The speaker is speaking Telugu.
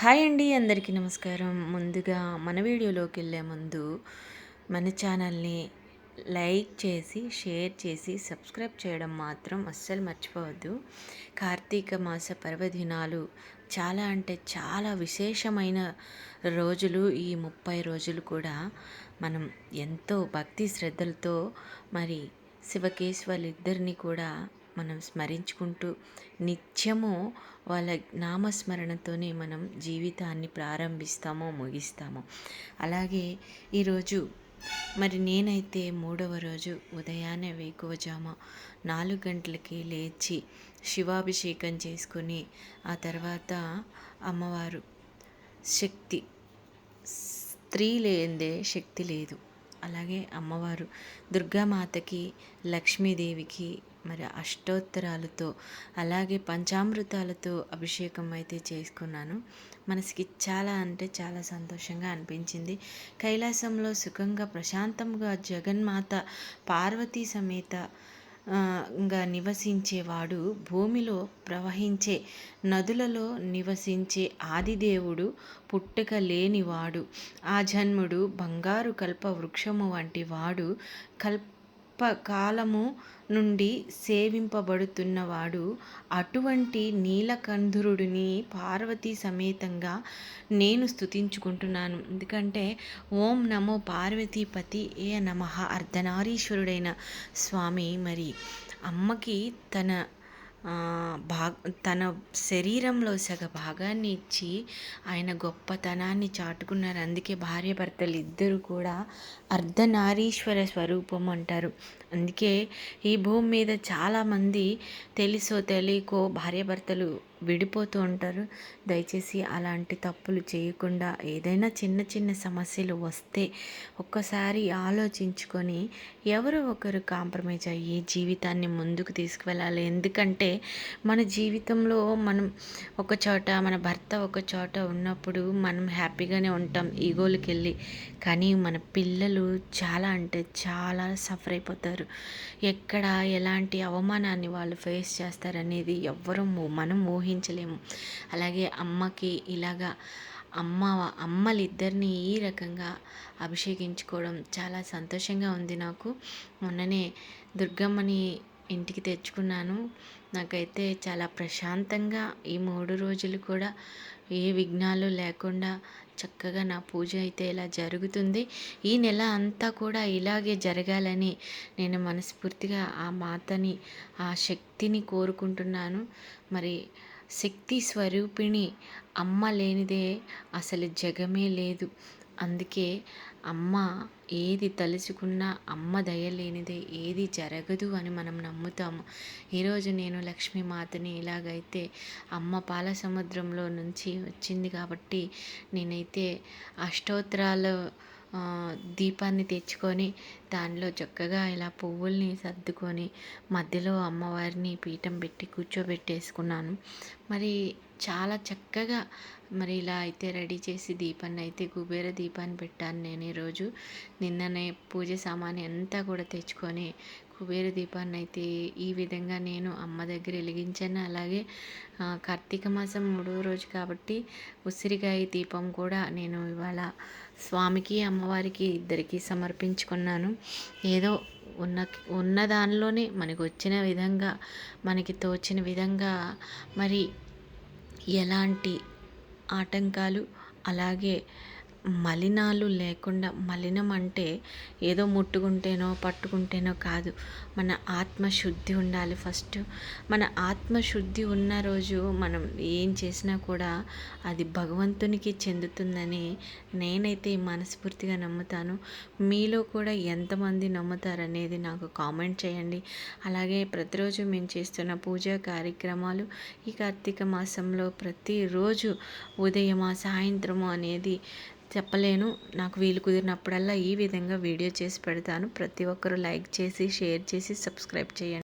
హాయ్ అండి అందరికీ నమస్కారం. ముందుగా మన వీడియోలోకి వెళ్ళే ముందు మన ఛానల్ని లైక్ చేసి షేర్ చేసి సబ్స్క్రైబ్ చేయడం మాత్రం అస్సలు మర్చిపోవద్దు. కార్తీక మాస పర్వదినాలు చాలా అంటే చాలా విశేషమైన రోజులు. ఈ ముప్పై రోజులు కూడా మనం ఎంతో భక్తి శ్రద్ధలతో మరి శివకేశ్వరులిద్దరిని కూడా మనం స్మరించుకుంటూ నిత్యము వాళ్ళ నామస్మరణతోనే మనం జీవితాన్ని ప్రారంభిస్తామో ముగిస్తామో. అలాగే ఈరోజు మరి నేనైతే మూడవ రోజు ఉదయాన్నే వేకువజామ నాలుగు గంటలకి లేచి శివాభిషేకం చేసుకొని ఆ తర్వాత అమ్మవారు శక్తి స్త్రీ లేదే శక్తి లేదు. అలాగే అమ్మవారు దుర్గామాతకి లక్ష్మీదేవికి మరి అష్టోత్తరాలతో అలాగే పంచామృతాలతో అభిషేకం అయితే చేసుకున్నాను. మనసుకి చాలా అంటే చాలా సంతోషంగా అనిపించింది. కైలాసంలో సుఖంగా ప్రశాంతంగా జగన్మాత పార్వతీ సమేత గా నివసించేవాడు భూమిలో ప్రవహించే నదులలో నివసించే ఆదిదేవుడు పుట్టుక లేనివాడు ఆ జన్ముడు బంగారు కల్ప వృక్షము వంటి వాడు కల్ప కాలము నుండి సేవింపబడుతున్నవాడు అటువంటి నీలకంధురుడిని పార్వతీ సమేతంగా నేను స్థుతించుకుంటున్నాను ఎందుకంటే ఓం నమో పార్వతీపతి ఏ నమ అర్ధనారీశ్వరుడైన స్వామి. మరి అమ్మకి తన భా తన శరీరంలో సగ భాగాన్ని ఇచ్చి ఆయన గొప్పతనాన్ని చాటుకున్నారు. అందుకే భార్య భర్తలు ఇద్దరు కూడా అర్ధనారీశ్వర స్వరూపం అంటారు. అందుకే ఈ భూమి మీద చాలామంది తెలుసో తెలియకో భార్యాభర్తలు విడిపోతూ ఉంటారు. దయచేసి అలాంటి తప్పులు చేయకుండా ఏదైనా చిన్న చిన్న సమస్యలు వస్తే ఒక్కసారి ఆలోచించుకొని ఎవరో ఒకరు కాంప్రమైజ్ అయ్యి జీవితాన్ని ముందుకు తీసుకువెళ్ళాలి. ఎందుకంటే మన జీవితంలో మనం ఒక చోట మన భర్త ఒక చోట ఉన్నప్పుడు మనం హ్యాపీగానే ఉంటాం ఈగోలకి వెళ్ళి కానీ మన పిల్లలు చాలా అంటే చాలా సఫర్ అయిపోతారు. ఎక్కడ ఎలాంటి అవమానాన్ని వాళ్ళు ఫేస్ చేస్తారనేది ఎవ్వరూ మనం ఊహి ఊహించలేము. అలాగే అమ్మకి ఇలాగా అమ్మ అమ్మలిద్దరిని ఈ రకంగా అభిషేకించుకోవడం చాలా సంతోషంగా ఉంది నాకు. మొన్ననే దుర్గమ్మని ఇంటికి తెచ్చుకున్నాను. నాకైతే చాలా ప్రశాంతంగా ఈ మూడు రోజులు కూడా ఏ విఘ్నాలు లేకుండా చక్కగా నా పూజ అయితే ఇలా జరుగుతుంది. ఈ నెల అంతా కూడా ఇలాగే జరగాలని నేను మనస్ఫూర్తిగా ఆ మాతని ఆ శక్తిని కోరుకుంటున్నాను. మరి శక్తి స్వరూపిణి అమ్మ లేనిదే అసలు జగమే లేదు. అందుకే అమ్మ ఏది తలుచుకున్నా అమ్మ దయ లేనిదే ఏది జరగదు అని మనం నమ్ముతాము. ఈరోజు నేను లక్ష్మీమాతని ఇలాగైతే అమ్మ పాల సముద్రంలో నుంచి వచ్చింది కాబట్టి నేనైతే అష్టోత్తరాలు దీపాన్ని తెచ్చుకొని దానిలో చక్కగా ఇలా పువ్వుల్ని సర్దుకొని మధ్యలో అమ్మవారిని పీఠం పెట్టి కూర్చోబెట్టేసుకున్నాను. మరి చాలా చక్కగా మరి ఇలా అయితే రెడీ చేసి దీపాన్ని అయితే కుబేర దీపాన్ని పెట్టాను నేను ఈరోజు. నిన్ననే పూజ సామాన్ అంతా కూడా తెచ్చుకొని కుబేర దీపాన్ని అయితే ఈ విధంగా నేను అమ్మ దగ్గర వెలిగించాను. అలాగే కార్తీక మాసం మూడో రోజు కాబట్టి ఉసిరికాయ దీపం కూడా నేను ఇవాళ స్వామికి అమ్మవారికి ఇద్దరికి సమర్పించుకున్నాను. ఏదో ఉన్న ఉన్న దానిలోనే మనకు వచ్చిన విధంగా మనకి తోచిన విధంగా మరి ఎలాంటి ఆటంకాలు అలాగే మలినాలు లేకుండా మలినం అంటే ఏదో ముట్టుకుంటేనో పట్టుకుంటేనో కాదు. మన ఆత్మశుద్ధి ఉండాలి ఫస్ట్. మన ఆత్మశుద్ధి ఉన్న రోజు మనం ఏం చేసినా కూడా అది భగవంతునికి చెందుతుందని నేనైతే మనస్ఫూర్తిగా నమ్ముతాను. మీలో కూడా ఎంతమంది నమ్ముతారనేది నాకు కామెంట్ చేయండి. అలాగే ప్రతిరోజు మేము చేస్తున్న పూజా కార్యక్రమాలు ఈ కార్తీక మాసంలో ప్రతిరోజు ఉదయమా సాయంత్రము అనేది చెప్పలేను. నాకు వీలు కుదిరినప్పుడల్లా ఈ విధంగా వీడియో చేసి పెడతాను. ప్రతి ఒక్కరూ లైక్ చేసి షేర్ చేసి సబ్స్క్రైబ్ చేయండి.